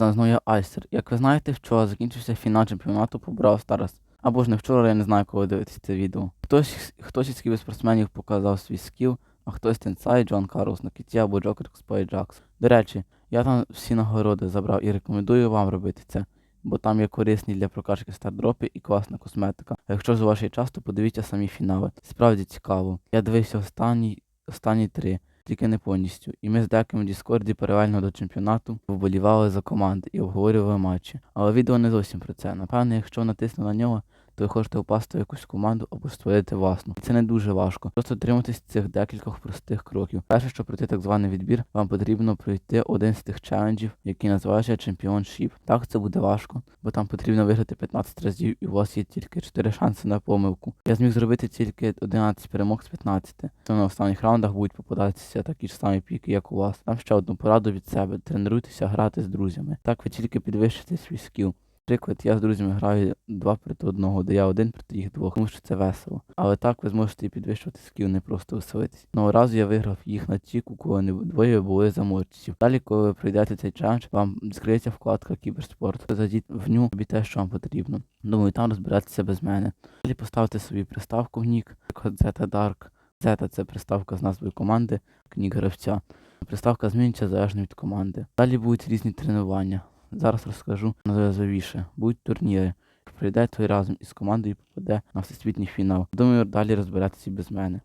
Я Айстер. Як ви знаєте, вчора закінчився фінал чемпіонату по Brawl Stars. Або ж не вчора, я не знаю, коли дивитися це відео. Хтось, хтось із кіберспортсменів показав свій скіл, а хтось Тенсай, Джон Карлос на кіті або Джокер Кспай Джакс. До речі, я там всі нагороди забрав і рекомендую вам робити це, бо там є корисні для прокачки стардропи і класна косметика. А якщо ж у ваш час, то подивіться самі фінали. Справді цікаво. Я дивився останні, останні три, тільки не повністю. І ми з деким в Діскорді паралельно до чемпіонату вболівали за команди і обговорювали матчі. Але відео не зовсім про це. Напевне, якщо натисну на нього, то ви хочете впасти в якусь команду або створити власну. І Це не дуже важко. Просто триматись цих декількох простих кроків. Перше, щоб пройти так званий відбір, вам потрібно пройти один з тих челенджів, який називається Championship. Так, це буде важко, бо там потрібно виграти 15 разів, і у вас є тільки 4 шанси на помилку. Я зміг зробити тільки 11 перемог з 15. Це на останніх раундах будуть попадатися такі ж самі піки, як у вас. Там ще одну пораду від себе: тренуйтеся грати з друзями. Так ви тільки підвищите свій скіл. Наприклад, я з друзями граю два проти одного, де я один проти їх двох, тому що це весело. Але так ви зможете підвищувати скіл, не просто веселитись. Одного разу я виграв їх на тіку, коли не двоє були заморців. Далі, коли ви пройдете цей челендж, вам відкриється вкладка кіберспорт. Зайдіть в ню робіть те, що вам потрібно. Думаю, там розбиратися без мене. Далі поставте собі приставку в нік, Zeta Dark. Zeta – це приставка з назвою команди, нік гравця. Приставка зміниться залежно від команди. Далі будуть різні тренування. Зараз розкажу найважливіше. Будуть турніри. Прийде той разом із командою і попаде на всесвітній фінал. Думаю, далі розбиратися без мене.